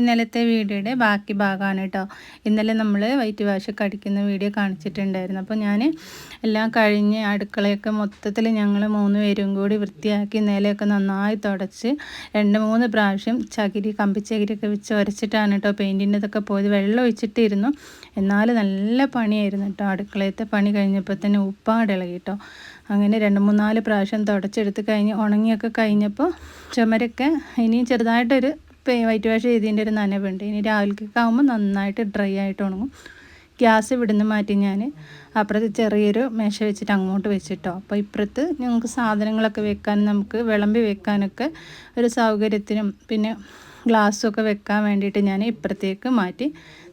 ഇന്നലത്തെ വീഡിയോയുടെ ബാക്കി ഭാഗമാണ് കേട്ടോ. ഇന്നലെ നമ്മൾ വൈറ്റ് വാഷൊക്കെ അടിക്കുന്ന വീഡിയോ കാണിച്ചിട്ടുണ്ടായിരുന്നു. അപ്പോൾ ഞാൻ എല്ലാം കഴിഞ്ഞ് അടുക്കളയൊക്കെ മൊത്തത്തിൽ ഞങ്ങൾ മൂന്ന് പേരും കൂടി വൃത്തിയാക്കി നിലയൊക്കെ നന്നായി തുടച്ച് രണ്ട് മൂന്ന് പ്രാവശ്യം ചകിരി കമ്പിച്ചകിരിയൊക്കെ വെച്ച് ഉരച്ചിട്ടാണ് കേട്ടോ പെയിന്റിന്റെ ഇതൊക്കെ പോയത്. വെള്ളം ഒഴിച്ചിട്ടിരുന്നു. എന്നാൽ നല്ല പണിയായിരുന്നു കേട്ടോ. അടുക്കളയത്തെ പണി കഴിഞ്ഞപ്പോൾ തന്നെ ഉപ്പാടിളകി കേട്ടോ. അങ്ങനെ രണ്ട് മൂന്നാൽ പ്രാവശ്യം തുടച്ചെടുത്ത് കഴിഞ്ഞ് ഉണങ്ങിയൊക്കെ കഴിഞ്ഞപ്പോൾ ചുമരൊക്കെ ഇനിയും ചെറുതായിട്ടൊരു വൈറ്റ് വാഷ് ചെയ്തതിന്റെ ഒരു നനവുണ്ട്. ഇനി രാവിലേക്കൊക്കെ ആകുമ്പോൾ നന്നായിട്ട് ഡ്രൈ ആയിട്ട് ഉണങ്ങും. ഗ്യാസ് ഇവിടുന്ന് മാറ്റി ഞാൻ അപ്പുറത്ത് ചെറിയൊരു മേശ വെച്ചിട്ട് അങ്ങോട്ട് വെച്ചിട്ടോ. അപ്പോൾ ഇപ്പുറത്ത് ഞങ്ങൾക്ക് സാധനങ്ങളൊക്കെ വെക്കാൻ നമുക്ക് വിളമ്പി വെക്കാനൊക്കെ ഒരു സൗകര്യത്തിനും പിന്നെ ഗ്ലാസ്സൊക്കെ വെക്കാൻ വേണ്ടിയിട്ട് ഞാൻ ഇപ്പുറത്തേക്ക് മാറ്റി.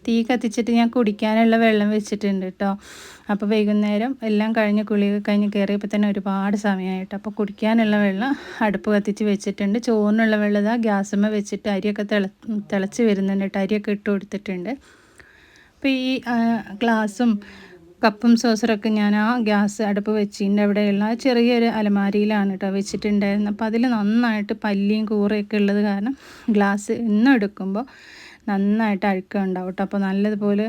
തീ കത്തിച്ചിട്ട് ഞാൻ കുടിക്കാനുള്ള വെള്ളം വെച്ചിട്ടുണ്ട് കേട്ടോ. അപ്പോൾ വൈകുന്നേരം എല്ലാം കഴിഞ്ഞ് കുളിയൊക്കെ കഴിഞ്ഞ് കയറിയപ്പോൾ തന്നെ ഒരുപാട് സമയമായിട്ട് അപ്പോൾ കുടിക്കാനുള്ള വെള്ളം അടുപ്പ് കത്തിച്ച് വെച്ചിട്ടുണ്ട്. ചോറിനുള്ള വെള്ളം ഇതാ ഗ്യാസമ്മ വെച്ചിട്ട് അരിയൊക്കെ തിള തിളച്ച് വരുന്നുണ്ട് കേട്ടോ. അരിയൊക്കെ ഇട്ട് കൊടുത്തിട്ടുണ്ട്. അപ്പോൾ ഈ ഗ്ലാസും കപ്പും സോസറൊക്കെ ഞാൻ ആ ഗ്യാസ് അടുപ്പ് വെച്ചിന്റെ അവിടെയുള്ള ചെറിയൊരു അലമാരിയിലാണ് കേട്ടോ വെച്ചിട്ടുണ്ടായിരുന്നത്. അപ്പോൾ അതിൽ നന്നായിട്ട് പല്ലിയും കൂറയൊക്കെ ഉള്ളത് കാരണം ഗ്ലാസ് ഇന്നും എടുക്കുമ്പോൾ നന്നായിട്ട് അഴുക്കം ഉണ്ടാവും കേട്ടോ അപ്പോൾ നല്ലതുപോലെ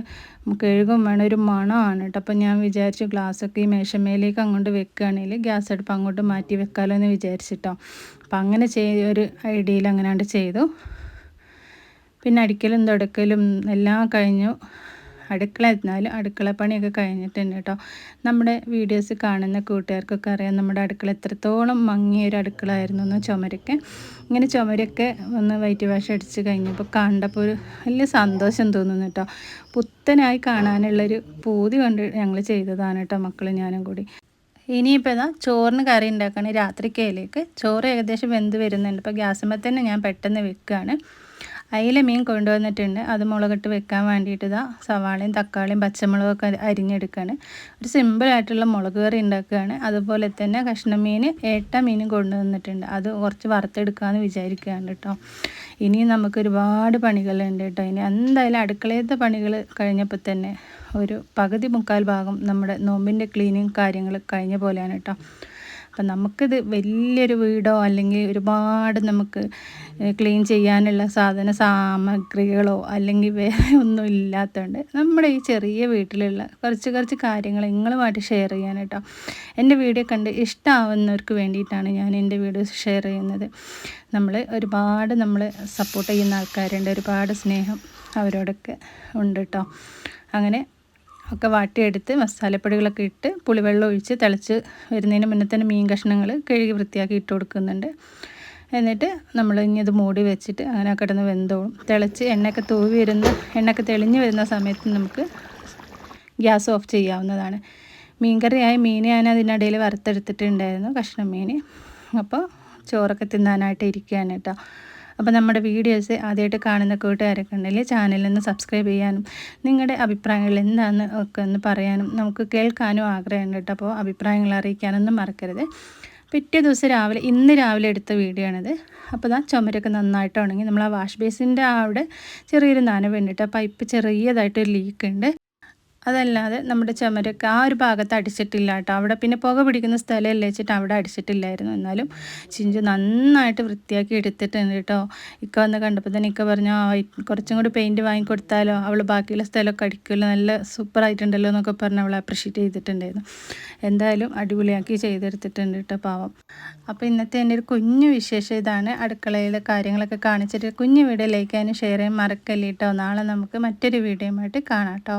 കഴുകും വേണം ഒരു മണമാണ് കേട്ടോ അപ്പോൾ ഞാൻ വിചാരിച്ചു ഗ്ലാസ്സൊക്കെ ഈ മേശമേലേക്ക് അങ്ങോട്ട് വെക്കുകയാണെങ്കിൽ ഗ്യാസ് അടുപ്പ് അങ്ങോട്ട് മാറ്റി വെക്കാമല്ലോ എന്ന് വിചാരിച്ചിട്ടോ അപ്പോൾ അങ്ങനെ ചെയ്ത ഒരു ഐഡിയയിൽ അങ്ങനെയാണ്ട് ചെയ്തു. പിന്നെ അടിക്കലും തുടക്കലും എല്ലാം കഴിഞ്ഞു. അടുക്കള എന്നാലും അടുക്കള പണിയൊക്കെ കഴിഞ്ഞിട്ടുണ്ട് കേട്ടോ. നമ്മുടെ വീഡിയോസ് കാണുന്ന കൂട്ടുകാർക്കൊക്കെ അറിയാം നമ്മുടെ അടുക്കള എത്രത്തോളം മങ്ങിയൊരു അടുക്കള ആയിരുന്നു എന്ന് ചുമരൊക്കെ. ഇങ്ങനെ ചുമരൊക്കെ ഒന്ന് വൈറ്റ് വാഷ് അടിച്ച് കഴിഞ്ഞപ്പോൾ കണ്ടപ്പോൾ ഒരു വലിയ സന്തോഷം തോന്നുന്നു കേട്ടോ. പുത്തനായി കാണാനുള്ളൊരു പൂതി കൊണ്ട് ഞങ്ങൾ ചെയ്തതാണ് കേട്ടോ മക്കളും ഞാനും കൂടി. ഇനിയിപ്പോൾ ഇതാ ചോറിന് കറി ഉണ്ടാക്കുകയാണ് രാത്രിക്കയിലേക്ക് ചോറ് ഏകദേശം വെന്ത് വരുന്നുണ്ട്. ഇപ്പോൾ ഗ്യാസുമ്പോൾ തന്നെ ഞാൻ പെട്ടെന്ന് വെക്കുകയാണ്. അയില മീൻ കൊണ്ടുവന്നിട്ടുണ്ട്. അത് മുളകിട്ട് വെക്കാൻ വേണ്ടിയിട്ട് ഇതാ സവാളയും തക്കാളിയും പച്ചമുളകൊക്കെ അരിഞ്ഞെടുക്കുകയാണ് ഒരു സിമ്പിളായിട്ടുള്ള മുളക് കറി ഉണ്ടാക്കുകയാണ്. അതുപോലെ തന്നെ കഷ്ണം മീൻ ഏട്ട മീനും കൊണ്ടുവന്നിട്ടുണ്ട്. അത് കുറച്ച് വറുത്തെടുക്കാമെന്ന് വിചാരിക്കുകയാണ് കേട്ടോ. ഇനിയും നമുക്ക് ഒരുപാട് പണികളുണ്ട് കേട്ടോ. ഇനി എന്തായാലും അടുക്കളയത്തെ പണികൾ കഴിഞ്ഞപ്പോൾ തന്നെ ഒരു പകുതി മുക്കാൽ ഭാഗം നമ്മുടെ നോമ്പിന്റെ ക്ലീനിങ് കാര്യങ്ങൾ കഴിഞ്ഞ പോലെയാണ് കേട്ടോ. അപ്പം നമുക്കിത് വലിയൊരു വീടോ അല്ലെങ്കിൽ ഒരുപാട് നമുക്ക് ക്ലീൻ ചെയ്യാനുള്ള സാധന സാമഗ്രികളോ അല്ലെങ്കിൽ വേറെ ഒന്നും ഇല്ലാത്തതുകൊണ്ട് നമ്മുടെ ഈ ചെറിയ വീട്ടിലുള്ള കുറച്ച് കുറച്ച് കാര്യങ്ങൾ നിങ്ങളുമായിട്ട് ഷെയർ ചെയ്യാൻ കേട്ടോ. എന്റെ വീഡിയോ കണ്ട് ഇഷ്ടമാവുന്നവർക്ക് വേണ്ടിയിട്ടാണ് ഞാൻ എന്റെ വീഡിയോ ഷെയർ ചെയ്യുന്നത്. നമ്മൾ ഒരുപാട് നമ്മൾ സപ്പോർട്ട് ചെയ്യുന്ന ആൾക്കാരുണ്ട് ഒരുപാട് സ്നേഹം അവരോടൊക്കെ ഉണ്ട് കേട്ടോ. അങ്ങനെ ഒക്കെ വാട്ടിയെടുത്ത് മസാലപ്പൊടികളൊക്കെ ഇട്ട് പുളിവെള്ളം ഒഴിച്ച് തിളച്ച് വരുന്നതിന് മുന്നേ തന്നെ മീൻ കഷ്ണങ്ങൾ കഴുകി വൃത്തിയാക്കി ഇട്ട് കൊടുക്കുന്നുണ്ട്. എന്നിട്ട് നമ്മൾ ഇനി അത് മൂടി വെച്ചിട്ട് അങ്ങനെ കിടന്ന് വെന്തോളും. തിളച്ച് എണ്ണയൊക്കെ തൂവി വരുന്ന എണ്ണയൊക്കെ തെളിഞ്ഞ് വരുന്ന സമയത്ത് നമുക്ക് ഗ്യാസ് ഓഫ് ചെയ്യാവുന്നതാണ്. മീൻകറിയായ മീൻ ഞാൻ അതിനിടയിൽ വറുത്തെടുത്തിട്ടുണ്ടായിരുന്നു കഷ്ണം മീൻ അപ്പോൾ ചോറൊക്കെ തിന്നാനായിട്ട് ഇരിക്കുകയാണ് കേട്ടോ. അപ്പോൾ നമ്മുടെ വീഡിയോസ് ആദ്യമായിട്ട് കാണുന്ന കൂട്ടുകാരൊക്കെ ഉണ്ടെങ്കിൽ ചാനലിൽ നിന്ന് സബ്സ്ക്രൈബ് ചെയ്യാനും നിങ്ങളുടെ അഭിപ്രായങ്ങൾ എന്താണെന്ന് ഒക്കെ ഒന്ന് പറയാനും നമുക്ക് കേൾക്കാനും ആഗ്രഹമുണ്ട് കേട്ടോ. അപ്പോൾ അഭിപ്രായങ്ങൾ അറിയിക്കാനൊന്നും മറക്കരുത്. പിറ്റേ ദിവസം രാവിലെ ഇന്ന് രാവിലെ എടുത്ത വീഡിയോ ആണിത് അപ്പോൾ ആ ചുമരൊക്കെ നന്നായിട്ട് ഉണങ്ങി. നമ്മൾ ആ വാഷ് ബേസിന്റെ അവിടെ ചെറിയൊരു നനവുണ്ട്. കേട്ടോ പൈപ്പ് ചെറിയതായിട്ടൊരു ലീക്ക് ഉണ്ട്. അതല്ലാതെ നമ്മുടെ ചുമരൊക്കെ ആ ഒരു ഭാഗത്ത് അടിച്ചിട്ടില്ല കേട്ടോ. അവിടെ പിന്നെ പുക പിടിക്കുന്ന സ്ഥലമല്ലേ വെച്ചിട്ട് അവിടെ അടിച്ചിട്ടില്ലായിരുന്നു. എന്നാലും ചിഞ്ചു നന്നായിട്ട് വൃത്തിയാക്കി എടുത്തിട്ടുണ്ട് കേട്ടോ. ഇക്ക വന്ന് കണ്ടപ്പോൾ തന്നെ ഇക്ക പറഞ്ഞു കുറച്ചും കൂടി പെയിന്റ് വാങ്ങിക്കൊടുത്താലോ അവൾ ബാക്കിയുള്ള സ്ഥലമൊക്കെ അടിക്കുമല്ലോ. നല്ല സൂപ്പർ ആയിട്ടുണ്ടല്ലോ എന്നൊക്കെ പറഞ്ഞ് അവൾ അപ്രിഷ്യേറ്റ് ചെയ്തിട്ടുണ്ടായിരുന്നു. എന്തായാലും അടിപൊളിയാക്കി ചെയ്തെടുത്തിട്ടുണ്ട് കേട്ടോ പാവം. അപ്പോൾ ഇന്നത്തെ എന്റെ ഒരു കുഞ്ഞു വിശേഷം ഇതാണ്. അടുക്കളയിലെ കാര്യങ്ങളൊക്കെ കാണിച്ചിട്ട് കുഞ്ഞു വീഡിയോ ലൈക്ക് ചെയ്യാനും ഷെയർ ചെയ്യാൻ മറക്കല്ലേ കേട്ടോ. നാളെ നമുക്ക് മറ്റൊരു വീഡിയോയുമായിട്ട് കാണാം കേട്ടോ.